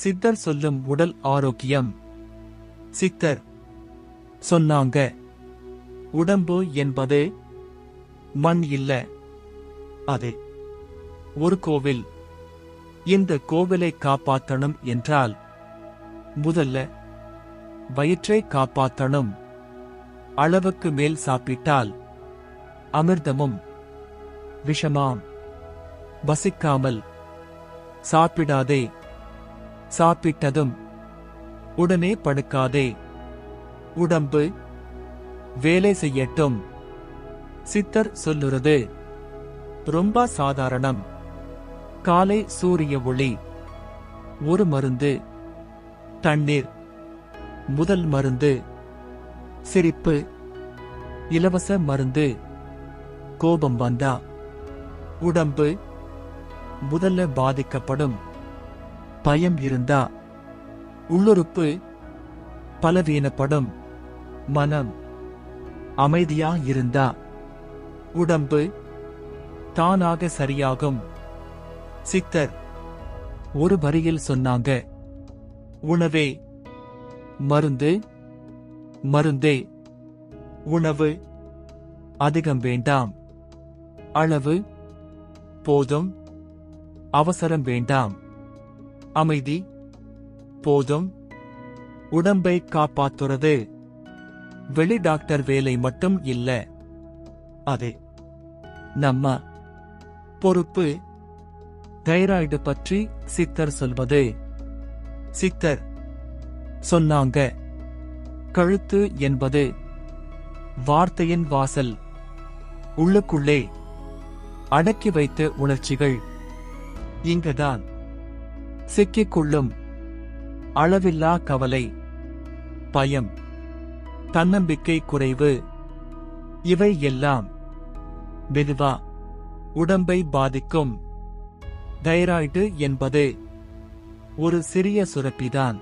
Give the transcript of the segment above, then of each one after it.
சித்தர் சொல்லும் உடல் ஆரோக்கியம். சித்தர் சொன்னாங்க உடம்பு என்பது மண் இல்ல. அது ஒரு கோவில். இந்த கோவிலை காப்பாத்தணும் என்றால் முதல்ல வயிற்றை காப்பாத்தணும். அளவுக்கு மேல் சாப்பிட்டால் அமிர்தமும் விஷமாம். வசிக்காமல் சாப்பிடாதே. சாப்பிட்டதும் உடனே படுக்காதே. உடம்பு வேலை செய்யட்டும். சித்தர் சொல்லுறது ரொம்ப சாதாரணம். காலை சூரிய ஒளி ஒரு மருந்து தண்ணீர் முதல் மருந்து சிரிப்பு இலவச மருந்து கோபம் வந்தா உடம்பு முதல்ல பாதிக்கப்படும். பயம் இருந்தா உள்ளுறுப்பு பலவீனப்படும் மனம் அமைதியா இருந்தா உடம்பு தானாக சரியாகும். சித்தர் ஒரு வரியில் சொன்னாங்க உணவே மருந்து மருந்தே. உணவு அதிகம் வேண்டாம். அளவு போதும் அவசரம் வேண்டாம். அமைதி போதும். உடம்பை காப்பாத்துறது. வெளி டாக்டர் வேலை மட்டும் இல்ல. அது நம்ம பொறுப்பு. தைராய்டு பற்றி சித்தர் சொல்வது. சித்தர் சொன்னாங்க. கழுத்து என்பது வார்த்தையின் வாசல். உள்ளுக்குள்ளே அடக்கி வைத்த உணர்ச்சிகள். இங்குதான் சிக்கிக்கொள்ளும். அளவில்லா கவலை. பயம். தன்னம்பிக்கை குறைவு. இவை எல்லாம் மெதுவா உடம்பை பாதிக்கும். தைராய்டு என்பது ஒரு சிறிய சுரப்பிதான்.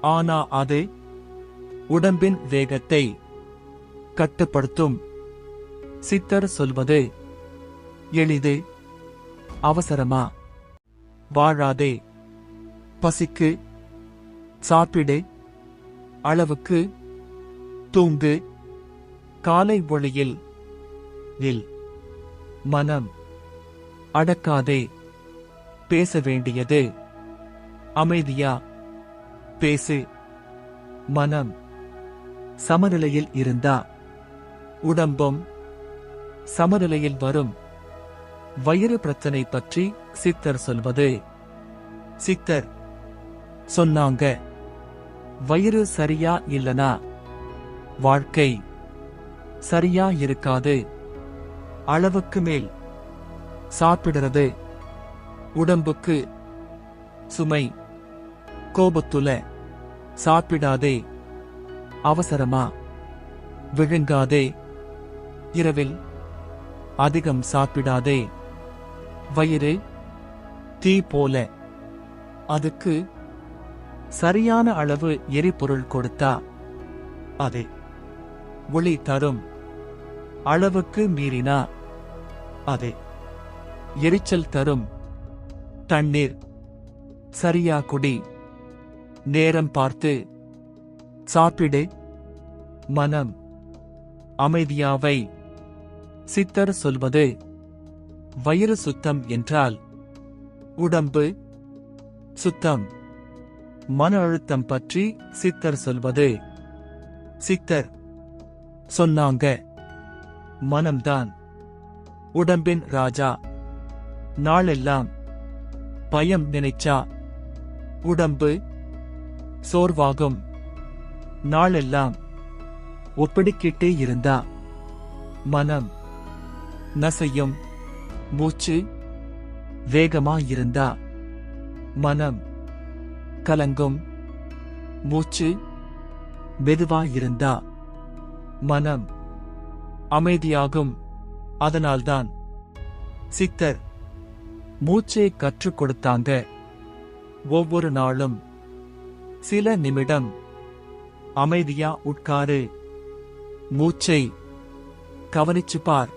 ஆனா அது உடம்பின் வேகத்தை கட்டுப்படுத்தும். சித்தர் சொல்வது எளிது அவசரமா. வாழாதே. பசிக்கு சாப்பிடு. அளவுக்கு தூங்கு. காலை ஒளியில் இல் மனம் அடக்காதே. பேச வேண்டியது. அமைதியா பேசு. மனம் சமநிலையில் இருந்தா. உடம்பும் சமநிலையில் வரும். வயிறு பிரச்சனை பற்றி சித்தர் சொல்வது. சித்தர் சொன்னாங்க வயிறு சரியா இல்லனா? வாழ்க்கை சரியா இருக்காது. அளவுக்கு மேல் சாப்பிடுறது. உடம்புக்கு சுமை கோபத்துல சாப்பிடாதே. அவசரமா விழுங்காதே. இரவில் அதிகம் சாப்பிடாதே. வயிறு தீ போல. அதுக்கு சரியான அளவு எரிபொருள் கொடுத்தா. அது ஒளி தரும் அளவுக்கு மீறினா. அது எரிச்சல் தரும் தண்ணீர் சரியா குடி. நேரம் பார்த்து சாப்பிடு. மனம் அமைதியாவை சித்தர் சொல்வது வயிறு சுத்தம் என்றால்? உடம்பு சுத்தம். மன அழுத்தம் பற்றி சித்தர் சொல்வது. சித்தர் சொன்னாங்க. மனம்தான். உடம்பின் ராஜா. நாளெல்லாம் பயம் நினைச்சா? உடம்பு சோர்வாகும். நாளெல்லாம் ஒப்பிடிக்கிட்டே இருந்தா? மனம் நசையும். மூச்சு வேகமா இருந்தா மனம் கலங்கும். மூச்சு மெதுவா இருந்தா மனம் அமைதியாகும். அதனால்தான் சித்தர் மூச்சை கற்றுக் கொடுத்தாங்க. ஒவ்வொரு நாளும் சில நிமிடம் அமைதியா உட்காரு. மூச்சை கவனிச்சு பார்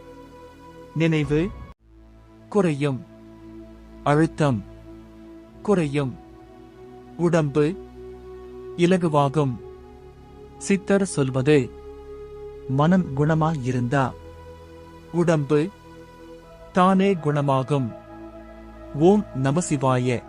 நினைவு குறையும். அழுத்தம் குறையும். உடம்பு இலகுவாகும். சித்தர் சொல்வது மனம் குணமாயிருந்தா உடம்பு தானே குணமாகும். ஓம் நமசிவாய